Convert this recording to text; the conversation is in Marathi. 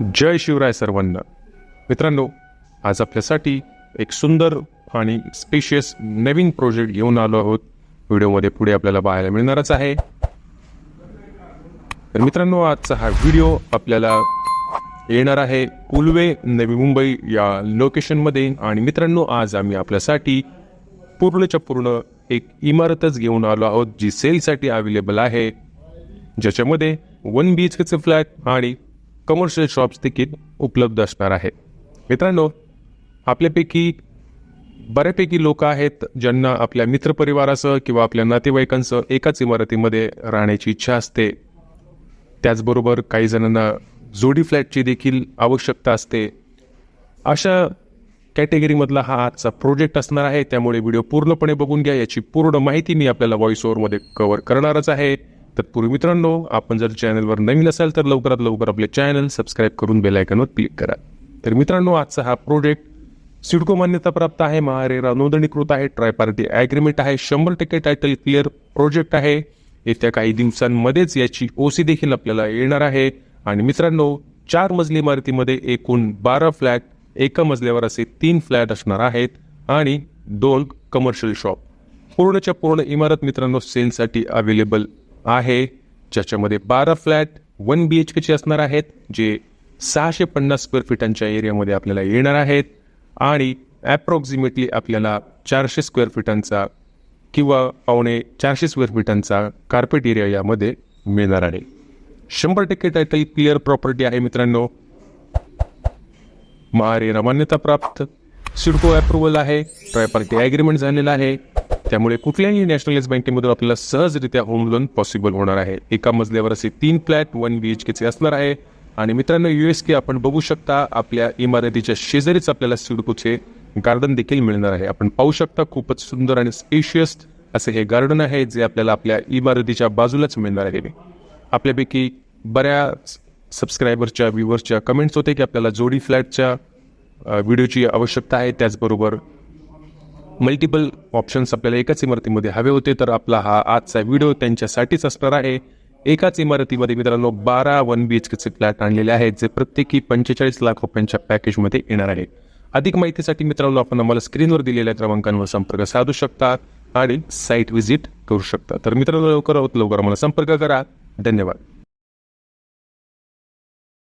जय शिवराय सर्वांना. मित्रांनो आज आपल्यासाठी एक सुंदर आणि स्पेशियस नवीन प्रोजेक्ट घेऊन आलो आहोत. व्हिडिओमध्ये पुढे आपल्याला पाहायला मिळणारच आहे. तर मित्रांनो आजचा हा व्हिडिओ आपल्याला येणार आहे पुलवे नवी मुंबई या लोकेशनमध्ये आणि मित्रांनो आज आम्ही आपल्यासाठी पूर्णच्या पूर्ण एक इमारतच घेऊन आलो आहोत जी सेलसाठी अवेलेबल आहे. ज्याच्यामध्ये वन बी एच केचे फ्लॅट आणि कमर्शियल शॉप्स देखील उपलब्ध असणार आहे मित्रांनो आपल्यापैकी बऱ्यापैकी लोक आहेत ज्यांना आपल्या मित्रपरिवारासह किंवा आपल्या नातेवाईकांसह एकाच इमारतीमध्ये राहण्याची इच्छा असते. त्याचबरोबर काही जणांना जोडी फ्लॅटची देखील आवश्यकता असते. अशा कॅटेगरीमधला हा आजचा प्रोजेक्ट असणार आहे. त्यामुळे व्हिडिओ पूर्णपणे बघून घ्या. याची पूर्ण माहिती मी आपल्याला व्हॉइस ओव्हरमध्ये कव्हर करणारच आहे. तत्पूर्वी मित्रांनो आपण जर चॅनलवर नवीन असाल तर लवकरात लवकर आपले चॅनल सबस्क्राईब करून बेलायकनवर क्लिक करा. तर मित्रांनो आजचा हा प्रोजेक्ट सिडको मान्यता प्राप्त आहे महारेरा नोंदणीकृत आहे ट्राय पार्टी ॲग्रीमेंट आहे शंभर टक्के टायटल क्लिअर प्रोजेक्ट आहे. येत्या काही दिवसांमध्येच याची ओसी देखील आपल्याला येणार आहे. आणि मित्रांनो चार मजली इमारतीमध्ये एकूण बारा फ्लॅट एका मजल्यावर असे तीन फ्लॅट असणार आहेत आणि दोन कमर्शियल शॉप पूर्णच्या पूर्ण इमारत मित्रांनो सेलसाठी अवेलेबल आहे ज्याच्यामध्ये बारा फ्लॅट वन बी एच केचे असणार आहेत जे सहाशे पन्नास स्क्वेअर फिटांच्या एरियामध्ये आपल्याला येणार आहेत आणि ॲप्रॉक्सिमेटली आपल्याला चारशे स्क्वेअर फिटांचा किंवा पावणे चारशे स्क्वेअर फिटांचा कार्पेट एरिया यामध्ये मिळणार आहे. शंभर टक्के टायटल क्लिअर प्रॉपर्टी आहे मित्रांनो. महारेरा मान्यता प्राप्त. सिडको अप्रुव्हल आहे. ट्रायपार्टी ॲग्रीमेंट झालेला आहे. त्यामुळे कुठल्याही नॅशनलाइज बँकेमधून आपल्याला सहजरित्या होम लोन पॉसिबल होणार आहे. एका मजल्यावर असे तीन फ्लॅट वन बी एच केचे असणार आहे. आणि मित्रांनो यू एस के आपण बघू शकता आपल्या इमारतीच्या शेजारीच आपल्याला सिडकोचे गार्डन देखील मिळणार आहे. आपण पाहू शकता खूपच सुंदर आणि स्पेशियस असे हे गार्डन आहे जे आपल्याला आपल्या इमारतीच्या बाजूलाच मिळणार आहे. आपल्यापैकी बऱ्याच सबस्क्रायबरच्या व्ह्युअर्सच्या कमेंट्स होते की आपल्याला जोडी फ्लॅटच्या व्हिडिओची आवश्यकता आहे. त्याचबरोबर मल्टिपल ऑप्शन्स आपल्याला एकाच इमारतीमध्ये हवे होते तर आपला हा आजचा व्हिडिओ त्यांच्यासाठीच असणार आहे. एकाच इमारतीमध्ये मित्रांनो बारा वन बी एच केचे फ्लॅट आणलेले आहेत जे प्रत्येकी पंचेचाळीस लाख रुपयांच्या पॅकेजमध्ये येणार आहे. अधिक माहितीसाठी मित्रांनो आपण आम्हाला स्क्रीनवर दिलेल्या क्रमांकांवर संपर्क साधू शकता आणि साईट व्हिजिट करू शकता. तर मित्रांनो लवकर लवकर आम्हाला संपर्क करा. धन्यवाद.